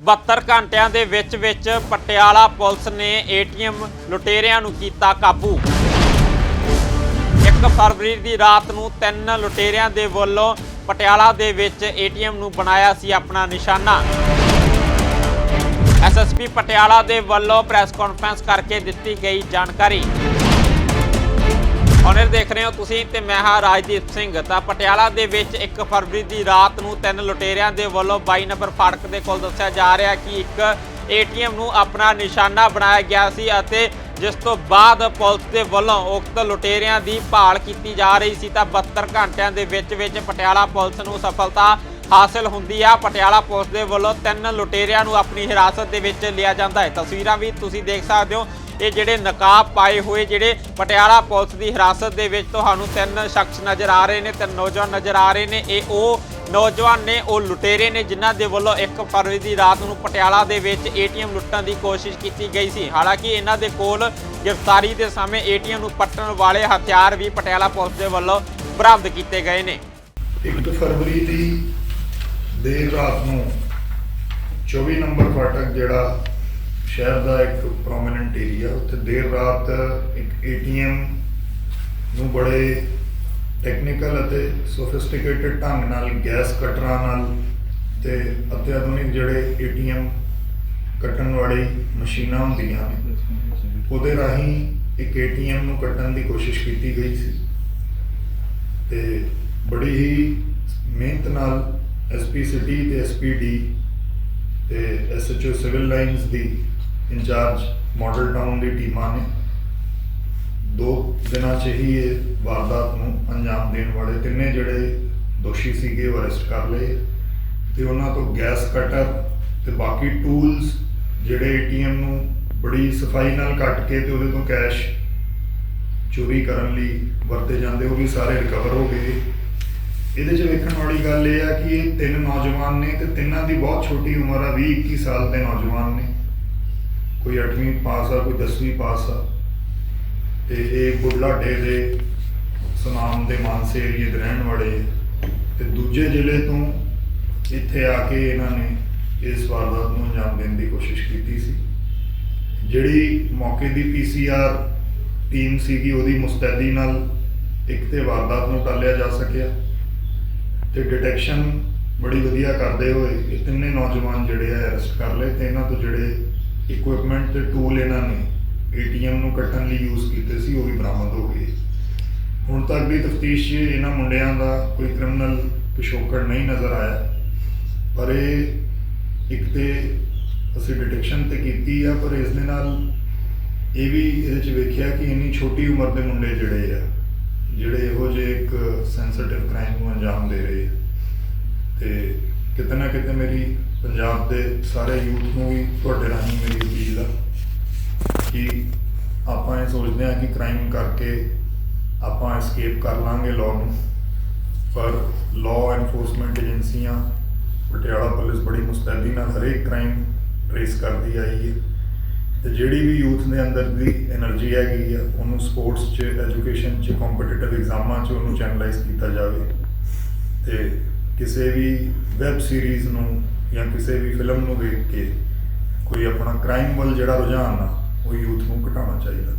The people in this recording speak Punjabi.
72 ਘੰਟਿਆਂ ਦੇ ਵਿੱਚ ਵਿੱਚ ਪਟਿਆਲਾ ਪੁਲਿਸ ਨੇ ਏਟੀਐਮ ਲੁਟੇਰਿਆਂ ਨੂੰ ਕੀਤਾ ਕਾਬੂ। 1 ਫਰਵਰੀ ਦੀ ਰਾਤ ਨੂੰ ਤਿੰਨ ਲੁਟੇਰਿਆਂ ਦੇ ਵੱਲੋਂ ਪਟਿਆਲਾ ਦੇ ਵਿੱਚ ਏਟੀਐਮ ਨੂੰ ਬਣਾਇਆ ਸੀ ਆਪਣਾ ਨਿਸ਼ਾਨਾ। ਐਸਐਸਪੀ ਪਟਿਆਲਾ ਦੇ ਵੱਲੋਂ ਪ੍ਰੈਸ ਕਾਨਫਰੰਸ ਕਰਕੇ ਦਿੱਤੀ ਗਈ ਜਾਣਕਾਰੀ। ਔਨਰ ਦੇਖ ਰਹੇ ਹੋ ਤੁਸੀਂ ਤੇ ਮੈਂ ਹਾਂ ਰਾਜਦੀਪ ਸਿੰਘ। ਤਾਂ ਪਟਿਆਲਾ ਦੇ ਵਿੱਚ 1 ਫਰਵਰੀ ਦੀ ਰਾਤ ਨੂੰ ਤਿੰਨ ਲੁਟੇਰਿਆਂ ਦੇ ਵੱਲੋਂ 22 ਨੰਬਰ ਫਾਟਕ ਦੇ ਕੋਲ ਦੱਸਿਆ ਜਾ ਰਿਹਾ ਕਿ ਇੱਕ ਏਟੀਐਮ ਨੂੰ ਆਪਣਾ ਨਿਸ਼ਾਨਾ ਬਣਾਇਆ ਗਿਆ ਸੀ ਅਤੇ ਜਿਸ ਤੋਂ ਬਾਅਦ ਪੁਲਿਸ ਦੇ ਵੱਲੋਂ ਉਕਤ ਲੁਟੇਰਿਆਂ ਦੀ ਭਾਲ ਕੀਤੀ ਜਾ ਰਹੀ ਸੀ ਤਾਂ 72 ਘੰਟਿਆਂ ਦੇ ਵਿੱਚ ਵਿੱਚ ਪਟਿਆਲਾ ਪੁਲਿਸ ਨੂੰ ਸਫਲਤਾ ਹਾਸਲ ਹੁੰਦੀ ਆ। ਪਟਿਆਲਾ ਪੁਲਿਸ ਦੇ ਵੱਲੋਂ ਤਿੰਨ ਲੁਟੇਰਿਆਂ ਨੂੰ ਆਪਣੀ ਹਿਰਾਸਤ ਦੇ ਵਿੱਚ ਲਿਆ ਜਾਂਦਾ ਹੈ। ਤਸਵੀਰਾਂ ਵੀ ਤੁਸੀਂ ਦੇਖ ਸਕਦੇ ਹੋ। ਇਹ ਜਿਹੜੇ ਨਕਾਬ ਪਾਏ ਹੋਏ ਜਿਹੜੇ ਪਟਿਆਲਾ ਪੁਲਿਸ ਦੀ ਹਿਰਾਸਤ ਦੇ ਵਿੱਚ ਤੁਹਾਨੂੰ ਤਿੰਨ ਸ਼ਖਸ ਨਜ਼ਰ ਆ ਰਹੇ ਨੇ, ਤਿੰਨ ਨੌਜਵਾਨ ਨਜ਼ਰ ਆ ਰਹੇ ਨੇ। ਇਹ ਉਹ ਨੌਜਵਾਨ ਨੇ, ਉਹ ਲੁਟੇਰੇ ਨੇ ਜਿਨ੍ਹਾਂ ਦੇ ਵੱਲੋਂ 1 ਫਰਵਰੀ ਦੀ ਰਾਤ ਨੂੰ ਪਟਿਆਲਾ ਦੇ ਵਿੱਚ ਏਟੀਐਮ ਲੁੱਟਣ ਦੀ ਕੋਸ਼ਿਸ਼ ਕੀਤੀ ਗਈ ਸੀ। ਹਾਲਾਂਕਿ ਇਹਨਾਂ ਦੇ ਕੋਲ ਗ੍ਰਿਫਤਾਰੀ ਦੇ ਸਮੇਂ ਏਟੀਐਮ ਨੂੰ ਪੱਟਣ ਵਾਲੇ ਹਥਿਆਰ ਵੀ ਪਟਿਆਲਾ ਪੁਲਿਸ ਦੇ ਵੱਲੋਂ ਬਰਾਮਦ ਕੀਤੇ ਗਏ ਨੇ। 1 ਫਰਵਰੀ ਦੀ ਦੇਰ ਰਾਤ ਨੂੰ 24 ਨੰਬਰ ਫਾਟਕ ਜਿਹੜਾ ਸ਼ਹਿਰ ਦਾ ਇੱਕ ਪ੍ਰੋਮਿਨੈਂਟ ਏਰੀਆ ਉੱਥੇ ਦੇਰ ਰਾਤ ਇੱਕ ਏਟੀਐਮ ਨੂੰ ਬੜੇ ਟੈਕਨੀਕਲ ਅਤੇ ਸੋਫਿਸਟੀਕੇਟਿਡ ਢੰਗ ਨਾਲ ਗੈਸ ਕਟਰਾਂ ਨਾਲ ਤੇ ਅਤਿਆਧੁਨਿਕ ਜਿਹੜੇ ਏਟੀਐਮ ਕੱਟਣ ਵਾਲੀ ਮਸ਼ੀਨਾਂ ਹੁੰਦੀਆਂ ਨੇ, ਉਹਦੇ ਰਾਹੀਂ ਇੱਕ ਏਟੀਐਮ ਨੂੰ ਕੱਟਣ ਦੀ ਕੋਸ਼ਿਸ਼ ਕੀਤੀ ਗਈ ਸੀ। ਤੇ ਬੜੀ ਹੀ ਮਿਹਨਤ ਨਾਲ ਐਸਪੀ ਸਿਟੀ ਤੇ ਐਸਪੀਡੀ ਤੇ ਐਸਐਚਓ ਸਿਵਲ ਲਾਈਨਸ ਦੀ ਇੰਚਾਰਜ ਮਾਡਲ ਟਾਊਨ ਦੀ ਟੀਮਾਂ ਨੇ। ਦੋ ਦਿਨਾਂ 'ਚ ਹੀ ਇਹ ਵਾਰਦਾਤ ਨੂੰ ਅੰਜਾਮ ਦੇਣ ਵਾਲੇ ਤਿੰਨੇ ਜਿਹੜੇ ਦੋਸ਼ੀ ਸੀਗੇ ਉਹ ਅਰੈਸਟ ਕਰ ਲਏ ਤੇ ਉਹਨਾਂ ਤੋਂ ਗੈਸ ਕਟਰ ਤੇ ਬਾਕੀ ਟੂਲਸ ਜਿਹੜੇ ਏਟੀਐਮ ਨੂੰ ਬੜੀ ਸਫ਼ਾਈ ਨਾਲ ਕੱਟ ਕੇ ਤੇ ਉਹਦੇ ਤੋਂ ਕੈਸ਼ ਚੋਰੀ ਕਰਨ ਲਈ ਵਰਤੇ ਜਾਂਦੇ, ਉਹ ਵੀ ਸਾਰੇ ਰਿਕਵਰ ਹੋ ਗਏ। ਇਹਦੇ 'ਚ ਵੇਖਣ ਵਾਲੀ ਗੱਲ ਇਹ ਆ ਕਿ ਇਹ ਤਿੰਨ ਨੌਜਵਾਨ ਨੇ ਤੇ ਤਿੰਨਾਂ ਦੀ ਬਹੁਤ ਛੋਟੀ ਉਮਰ ਆ 20 21 ਸਾਲ ਦੇ ਨੌਜਵਾਨ ਨੇ। ਕੋਈ 8ਵੀਂ ਪਾਸ ਆ, ਕੋਈ 10ਵੀਂ ਪਾਸ ਆ। ਤੇ ਇਹ ਬੁਢਲਾਡੇ ਦੇ ਸੁਨਾਮ ਦੇ ਮਾਨਸੇ ਏਰੀਏ ਦੇ ਰਹਿਣ ਵਾਲੇ ਤੇ ਦੂਜੇ ਜ਼ਿਲ੍ਹੇ ਤੋਂ ਇੱਥੇ ਆ ਕੇ ਇਹਨਾਂ ਨੇ ਇਸ ਵਾਰਦਾਤ ਨੂੰ ਅੰਜਾਮ ਦੇਣ ਦੀ ਕੋਸ਼ਿਸ਼ ਕੀਤੀ ਸੀ। ਜਿਹੜੀ ਮੌਕੇ ਦੀ ਪੀਸੀਆਰ ਟੀਮ ਸੀਗੀ, ਉਹਦੀ ਮੁਸਤੈਦੀ ਨਾਲ ਇੱਕ ਤੇ ਵਾਰਦਾਤ ਨੂੰ ਟਾਲਿਆ ਜਾ ਸਕਿਆ ਤੇ ਡਿਟੈਕਸ਼ਨ ਬੜੀ ਵਧੀਆ ਕਰਦੇ ਹੋਏ ਇਹ ਤਿੰਨੇ ਨੌਜਵਾਨ ਜਿਹੜੇ ਆ ਅਰੈਸਟ ਕਰ ਲਏ ਤੇ ਇਹਨਾਂ ਤੋਂ ਜਿਹੜੇ ਇਕਵਿਪਮੈਂਟ ਤੇ ਟੂਲ ਇਹਨਾਂ ਨੇ ਏਟੀਐਮ ਨੂੰ ਕੱਟਣ ਲਈ ਯੂਜ਼ ਕੀਤੇ ਸੀ, ਉਹ ਵੀ ਬਰਾਮਦ ਹੋ ਗਏ। ਹੁਣ ਤੱਕ ਦੀ ਤਫਤੀਸ਼ 'ਚ ਇਹਨਾਂ ਮੁੰਡਿਆਂ ਦਾ ਕੋਈ ਕ੍ਰਿਮੀਨਲ ਪਿਛੋਕੜ ਨਹੀਂ ਨਜ਼ਰ ਆਇਆ, ਪਰ ਇਹ ਇੱਕ ਤੇ ਅਸੀਂ ਡਿਟੈਕਸ਼ਨ ਤੇ ਕੀਤੀ ਆ, ਪਰ ਇਸ ਦੇ ਨਾਲ ਇਹ ਵੀ ਇਹਦੇ 'ਚ ਵੇਖਿਆ ਕਿ ਇੰਨੀ ਛੋਟੀ ਉਮਰ ਦੇ ਮੁੰਡੇ ਜਿਹੜੇ ਆ, ਜਿਹੜੇ ਇਹੋ ਜਿਹੇ ਇੱਕ ਸੈਂਸਿਟਿਵ ਕ੍ਰਾਈਮ ਨੂੰ ਅੰਜਾਮ ਦੇ ਰਹੇ ਆ। ਤੇ ਕਿਤੇ ਨਾ ਕਿਤੇ ਮੇਰੀ ਪੰਜਾਬ ਦੇ ਸਾਰੇ ਯੂਥ ਨੂੰ ਵੀ ਤੁਹਾਡੇ ਰਾਹੀਂ ਮੇਰੀ ਅਪੀਲ ਆ ਕਿ ਆਪਾਂ ਇਹ ਸੋਚਦੇ ਆ ਕਿ ਕ੍ਰਾਈਮ ਕਰਕੇ ਆਪਾਂ ਐਸਕੇਪ ਕਰ ਲਾਂਗੇ ਲਾਅ ਨੂੰ। ਪਰ ਲਾਅ ਐਨਫੋਰਸਮੈਂਟ ਏਜੰਸੀਆਂ ਪਟਿਆਲਾ ਪੁਲਿਸ ਬੜੀ ਮੁਸਤੈਦੀ ਨਾਲ ਹਰੇਕ ਕ੍ਰਾਈਮ ਟ੍ਰੇਸ ਕਰਦੀ ਆਈ ਹੈ। ਤੇ ਜਿਹੜੀ ਵੀ ਯੂਥ ਦੇ ਅੰਦਰ ਦੀ એનર્ਜੀ ਹੈਗੀ ਆ, ਉਹਨੂੰ ਸਪੋਰਟਸ 'ਚ ਐਜੂਕੇਸ਼ਨ 'ਚ ਕੰਪੀਟੀਟਿਵ ਐਗਜ਼ਾਮਾਂ 'ਚ ਉਹਨੂੰ ਚੈਨਲਾਈਜ਼ ਕੀਤਾ ਜਾਵੇ। ਤੇ ਕਿਸੇ ਵੀ ਵੈਬ ਸੀਰੀਜ਼ ਨੂੰ ਜਾਂ ਕਿਸੇ ਵੀ ਫਿਲਮ ਨੂੰ ਵੇਖ ਕੇ ਕੋਈ ਆਪਣਾ ਕ੍ਰਾਈਮ ਵੱਲ ਜਿਹੜਾ ਰੁਝਾਨ ਆ, ਉਹ ਯੂਥ ਨੂੰ ਘਟਾਉਣਾ ਚਾਹੀਦਾ।